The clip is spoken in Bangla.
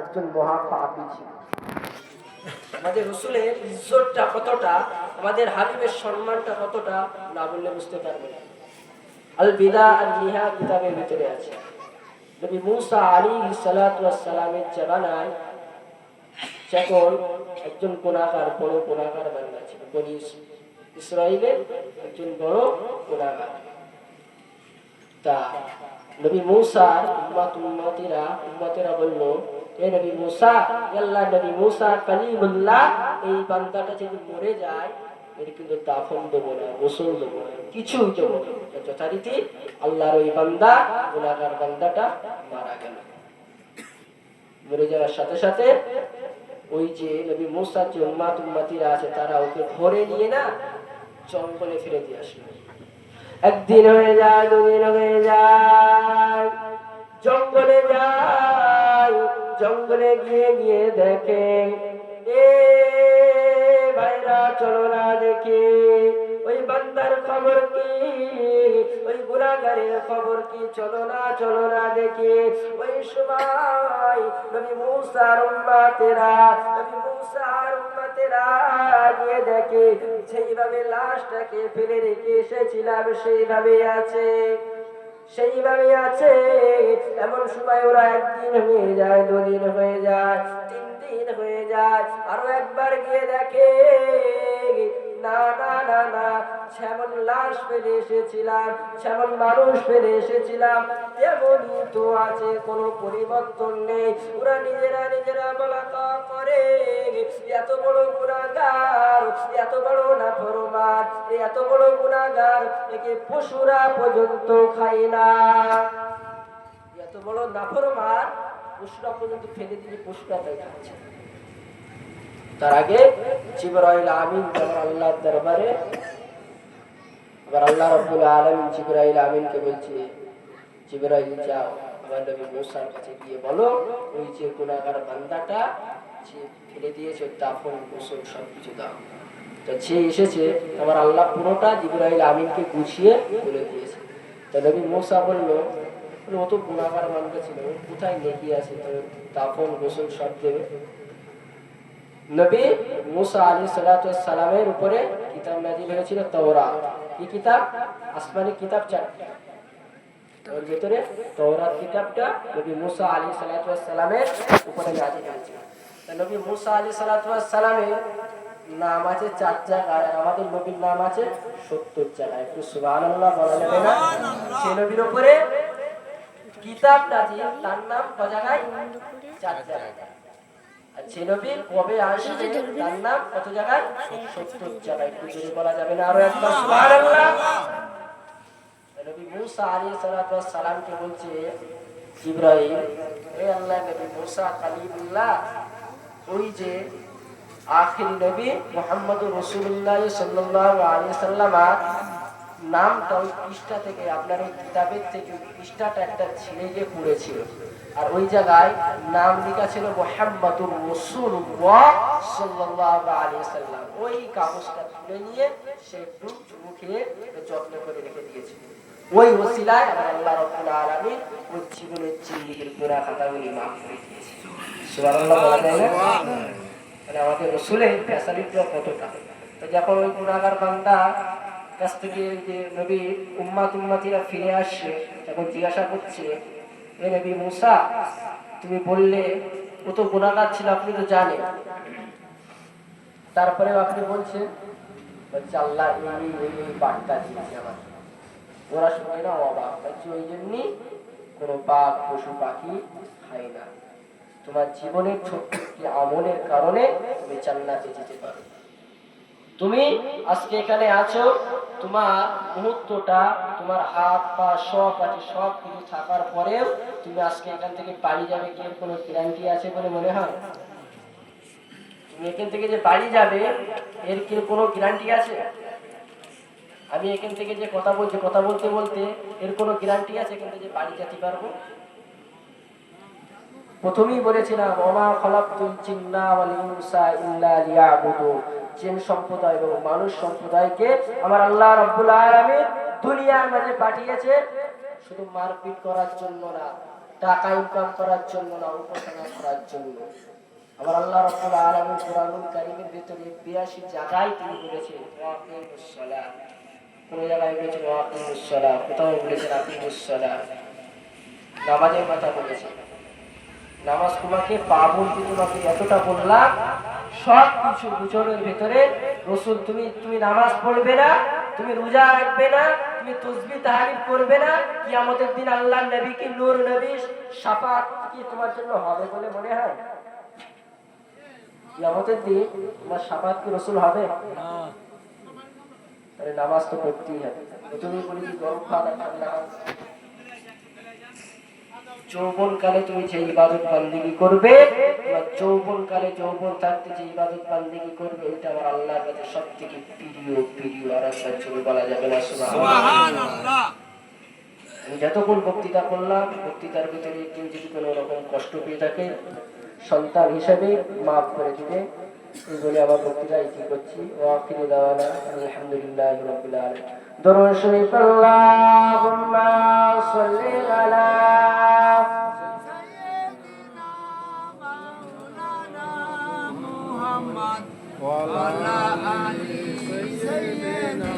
একজন আমাদের রসুলের ইজ্জতটা কতটা, আমাদের হাবিবের সম্মানটা কতটা, না বললে বুঝতে পারবে না। আল বিদা আর নিহা কিতাবের ভিতরে আছে। নবী মুসা আলী সালামের জামানায় যখন একজন কোনাকার বড় কোনাকার বান্দা ছিল, বনি ইসরায়েলের একজন বড় কোনাকার তা নবী মুসার উম্মত উম্মতিরা উম্মতেরা বলল এ নবী মুসা আল্লাহ নবী মুসা কালিমুল্লাহ এই বান্দাটা যদি মরে যায়, এর কিন্তু দাফন দেবো না, গোসল দেবো না, কিছুই দেবো না। যথারীতি আল্লাহর ওই বান্দা গুনাহগার বান্দাটা মারা গেল। মরে যাওয়ার সাথে সাথে ওই যে নবী মুসার যে উম্মাত উম্মাতিরা আছে, তারা ওকে ধরে নিয়ে না জঙ্গলে ফিরে দিয়ে আসলো। একদিন হয়ে যায় দুদিন হয়ে যায় জঙ্গলে যায় জঙ্গলে গিয়ে গিয়ে দেখে। এ ভাইরা, চলো না দেখি। বান্দার খবর কি? ওই গুণাগারের খবর কি? চলো না চলো না দেখি। ওই সময় নবী মুসার উম্মাতেরা, নবী মুসার উম্মাতেরা গিয়ে দেখে সেইভাবে লাশটাকে ফেলে রেখে এসেছিলাম, সেইভাবে আছে। সেইভাবে আছে। এমন সময় ওরা একদিন হয়ে যায়, দুদিন হয়ে যায়, তিন দিন হয়ে যায়। আরও একবার গিয়ে দেখে, না না না না, যেমন লাশ ফেলে এসেছিলাম, যেমন মানুষ ফেলে এসেছিলাম, তেমনই তো আছে, কোনো পরিবর্তন নেই। ওরা নিজেরা নিজেরা বলা করে, এত বড় গুণাগার, এত বড় না ফরমান এত বড় গুণাগার, একে পশুরা পর্যন্ত খায় না। এত বড় নাফরমান, পশুরা পর্যন্ত ফেলে দিয়ে পশুরা তাই খাচ্ছে তার আগে আমিন যেমন আল্লাহর দরবারে এবার আল্লাহ রাব্বুল আলামিন জিবরাইল আমিনকে বলছে, জিবরাইল, যাও, আমার নবী কাছে গিয়ে বলো, ওই যে গুনাহগার বান্দাটা যে ফেলে দিয়েছে গোসল সব কিছু দাও। তো সে এসেছে, আমার আল্লাহ পুরোটা জিবরাইল আমিনকে গুছিয়ে বলে দিয়েছে। তো নবী মুসা বলল ও তো গুণাগার বান্দা ছিল কোথায় নেকি আছে? তো দাফন, গোসল সব দেবে? নবী মুসা আলী সালামের উপরে কিতাব নাজিল হয়েছিল তওরা কি কিতাব? আসমানি কিতাব চারটা ওর ভিতরে তওরাত কিতাবটা নবী মুসা আলী সালামের উপরে নাজিল হয়েছিল। নবী মুসা আলী সালামের নাম আছে চার জায়গায় আমাদের নবীর নাম আছে সত্তর জায়গায়। একটু সুবহানাল্লাহ বলা যাবে না? সে নবীর উপরে কিতাব নাজিল তার নাম ক জায়গায়? চার জায়গায়। যে নবী কবে আসবে? তার নাম কত জায়গায়? সত্তর জায়গায়। একটু জোরে বলা যাবে না। আরও একবার সুবহানাল্লাহ। নবী মুসা আলাইহিস সালামকে বলছে ইব্রাহিম হে আল্লাহ নবী মুসা কালিমুল্লাহ ওই যে আখির নবী সাল্লাল্লাহু আলাইহি সাল্লাম নামটা ওই পৃষ্ঠা থেকে আপনার ওই কিতাবের থেকে ওই পৃষ্ঠাটা একটা ছিঁড়ে গিয়ে পড়েছিল। আর ওই জায়গায় নাম লেখা ছিল মোহাম্মদুর রসুল্লাহ সাল্লাল্লাহু আলাইহি সাল্লাম ওই কাগজটা তুলে নিয়ে সে একটু যত্ন করে রেখে দিয়েছিল। ওই ওসিলায় আমার আল্লাহ রাব্বুল আলামিন ওই জীবনের জিন্দেগির খাতাগুলি মাফ করে দিয়েছে। সুবহানাল্লাহ বলা যায় না? মানে আমাদের রসুলের ফ্যাসালিটিটা কতটা? তো যখন ওই গুণাগার বান্দা কাছ থেকে যে নবী ফিরে আসছে তখন জিজ্ঞাসা করছে, এ নবী মুসা, তুমি বললে, ও তো ছিল, আপনি তো জানেন। তারপরে আপনি বলছেন, বলছে আল্লাহ, এই এই বার্তা দিয়েছে আমার ওরা শুনে না অবাক ওই জন্যই কোনো বাঘ, পশু, পাখি খায় না। তোমার জীবনের ছোট্ট আমলের কারণে তুমি জান্নাতে যেতে পারো। তুমি আজকে এখানে আছো তোমার মুহূর্তটা, তোমার হাত, পা, সব আছে, সব কিছু থাকার পরেও তুমি আজকে এখান থেকে বাড়ি যাবে কি কোনো গ্যারান্টি আছে বলে মনে হয়? তুমি এখান থেকে যে বাড়ি যাবে, এর কি কোনো গ্যারান্টি আছে? আমি এখান থেকে যে কথা বলছি, কথা বলতে বলতে এর কোনো গ্যারান্টি আছে এখান থেকে বাড়ি যেতে পারব? প্রথমেই বলেছিলাম, ওমা খলাকতুল জিন্না ওয়াল ইল্লা লিয়াবুদু জিন সম্প্রদায় এবং মানুষ সম্প্রদায়কে আমার আল্লাহ রাব্বুল আলামিন দুনিয়ার মাঝে পাঠিয়েছে। শুধু মারপিট করার জন্য না, টাকা ইনকাম করার জন্য না, উপাসনা করার জন্য। আমার আল্লাহ রাব্বুল আলামিন কোরআনুল কারীমের ভিতরে 82 জায়গায় তিনি বলেছেন কোন জায়গায় বলেছেন ওয়াকিমুস সালাহ কোথাও বলেছেন আকিমুস সালাহ নামাজের কথা বলেছেন। নামাজ তোমাকে পাবন্দি তোমাকে এতটা বললাম? সব কিছু বুঝনের ভেতরে রসুল তুমি তুমি নামাজ পড়বে না তুমি রোজা রাখবে না তুমি তসবি তাহারিফ করবে না কি আমাদের দিন আল্লাহ নবী কি নূর নবী সাফাত কি তোমার জন্য হবে বলে মনে হয়? আমাদের দিন তোমার সাফাত কি রসুল হবে? তাহলে নামাজ তো পড়তেই হবে। তুমি বলি গরম খাওয়া ঠান্ডা যৌবন কালে তুমি যে ইবাদত বান্দিগি করবে যৌবন কালে যৌবন থাকতে যে ইবাদত বান্দিগি করবে এটা আমার আল্লাহর কাছে সব থেকে প্রিয় প্রিয় আর একটা ছবি বলা যাবে না সুবহানাল্লাহ। আমি যতক্ষণ বক্তৃতা করলাম বক্তৃতার ভিতরে কেউ যদি কোনো রকম কষ্ট পেয়ে থাকে সন্তান হিসেবে মাফ করে দিবে। এই বলে আমার বক্তৃতা ইতি করছি ও আখিরি দাওয়ানা আলহামদুলিল্লাহ রাব্বিল আলামিন দরুদ শরীফ আল্লাহুম্মা সাল্লি আলা وعلى آل سيدنا